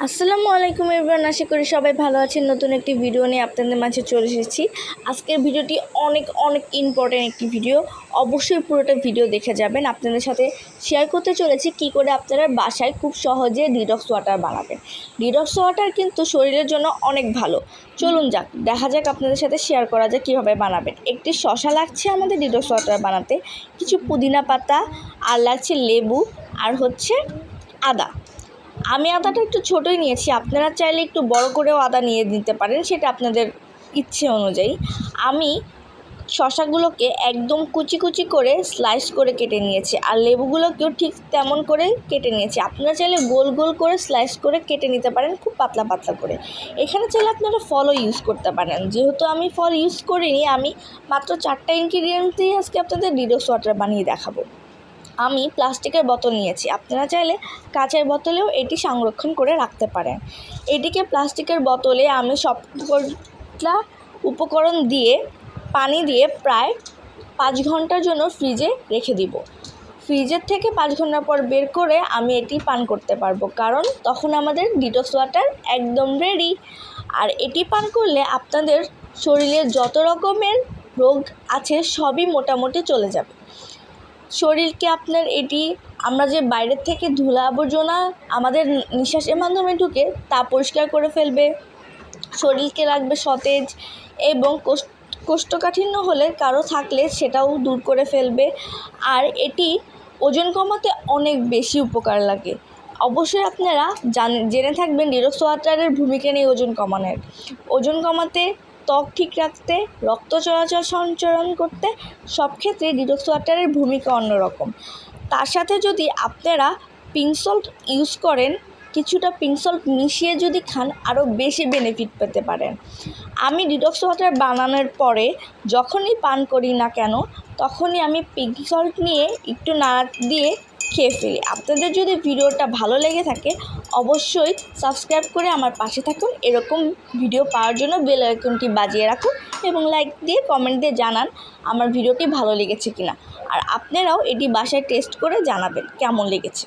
আসসালামু আলাইকুম এভরিওয়ান আশা করি সবাই ভালো আছেন। নতুন একটি ভিডিও নিয়ে আপনাদের মাঝে চলে এসেছি। আজকের ভিডিওটি অনেক অনেক ইম্পর্ট্যান্ট একটি ভিডিও অবশ্যই পুরোটা ভিডিও দেখে যাবেন। আপনাদের সাথে শেয়ার করতে চলেছি কি করে আপনারা বাসায় খুব সহজে ডিডক্স ওয়াটার বানাবেন। ডিডক্স ওয়াটার কিন্তু শরীরের জন্য অনেক ভালো। চলুন যাক, দেখা যাক আপনাদের সাথে শেয়ার করা যায় কীভাবে বানাবেন। একটি শশা লাগছে আমাদের ডিডক্স ওয়াটার বানাতে। কিছু পুদিনা পাতা, আর লাগছে লেবু, আর হচ্ছে আদা। আমি আদাটা একটু ছোটোই নিয়েছি। আপনারা চাইলে একটু বড় করেও আদা নিয়ে নিতে পারেন, সেটা আপনাদের ইচ্ছে অনুযায়ী। আমি শশাগুলোকে একদম কুচি কুচি করে স্লাইস করে কেটে নিয়েছি, আর লেবুগুলোকেও ঠিক তেমন করে কেটে নিয়েছি। আপনারা চাইলে গোল গোল করে স্লাইস করে কেটে নিতে পারেন, খুব পাতলা পাতলা করে। এখানে চাইলে আপনারা ফলও ইউজ করতে পারেন। যেহেতু আমি ফল ইউজ করিনি, আমি মাত্র চারটা ইনগ্রিডিয়েন্ট দিয়ে আজকে আপনাদের ডিডক্স ওয়াটার বানিয়ে দেখাবো। আমি প্লাস্টিকের বোতল নিয়েছি। আপনারা চাইলে কাঁচের বোতলেও এটি সংরক্ষণ করে রাখতে পারেন। এটিকে প্লাস্টিকের বোতলে আমি সবকটা উপকরণ দিয়ে, পানি দিয়ে প্রায় পাঁচ ঘণ্টার জন্য ফ্রিজে রেখে দিব। ফ্রিজের থেকে পাঁচ ঘণ্টা পর বের করে আমি এটি পান করতে পারব। কারণ তখন আমাদের ডিটক্স ওয়াটার একদম রেডি। আর এটি পান করলে আপনাদের শরীরে যত রকমের রোগ আছে সবই মোটামুটি চলে যাবে। শরীরকে আপনার এটি, আমরা যে বাইরের থেকে ধুলা আবর্জনা আমাদের নিঃশ্বাসের মাধ্যমে ঢুকে তা পরিষ্কার করে ফেলবে। শরীরকে রাখবে সতেজ এবং কোষ- কোষ্ঠকাঠিন্য হলে কারও থাকলে সেটাও দূর করে ফেলবে। আর এটি ওজন কমাতে অনেক বেশি উপকার লাগে। অবশ্যই আপনারা জান জেনে থাকবেন ডিরক্স ওয়াটারের ভূমিকা নেই ওজন কমানোর। ওজন কমাতে ত্বক ঠিক রাখতে, রক্ত চলাচল সঞ্চালন করতে সব ক্ষেত্রে ডিটক্স ওয়াটারের ভূমিকা অন্যরকম। তার সাথে যদি আপনারা পিঙ্ক সল্ট ইউজ করেন, কিছুটা পিঙ্ক সল্ট মিশিয়ে যদি খান, আরও বেশি বেনিফিট পেতে পারেন। আমি ডিটক্স ওয়াটার বানানোর পরে যখনই পান করি না কেন, তখনই আমি পিঙ্ক সল্ট নিয়ে একটু নাড়া দিয়ে খেয়ে ফেলি। আপনাদের যদি ভিডিওটা ভালো লেগে থাকে, অবশ্যই সাবস্ক্রাইব করে আমার পাশে থাকুন। এরকম ভিডিও পাওয়ার জন্য বেল আইকনটি বাজিয়ে রাখুন এবং লাইক দিয়ে কমেন্ট দিয়ে জানান আমার ভিডিওটি ভালো লেগেছে কিনা। আর আপনারাও এটি বাসায় টেস্ট করে জানাবেন, কেমন লেগেছে।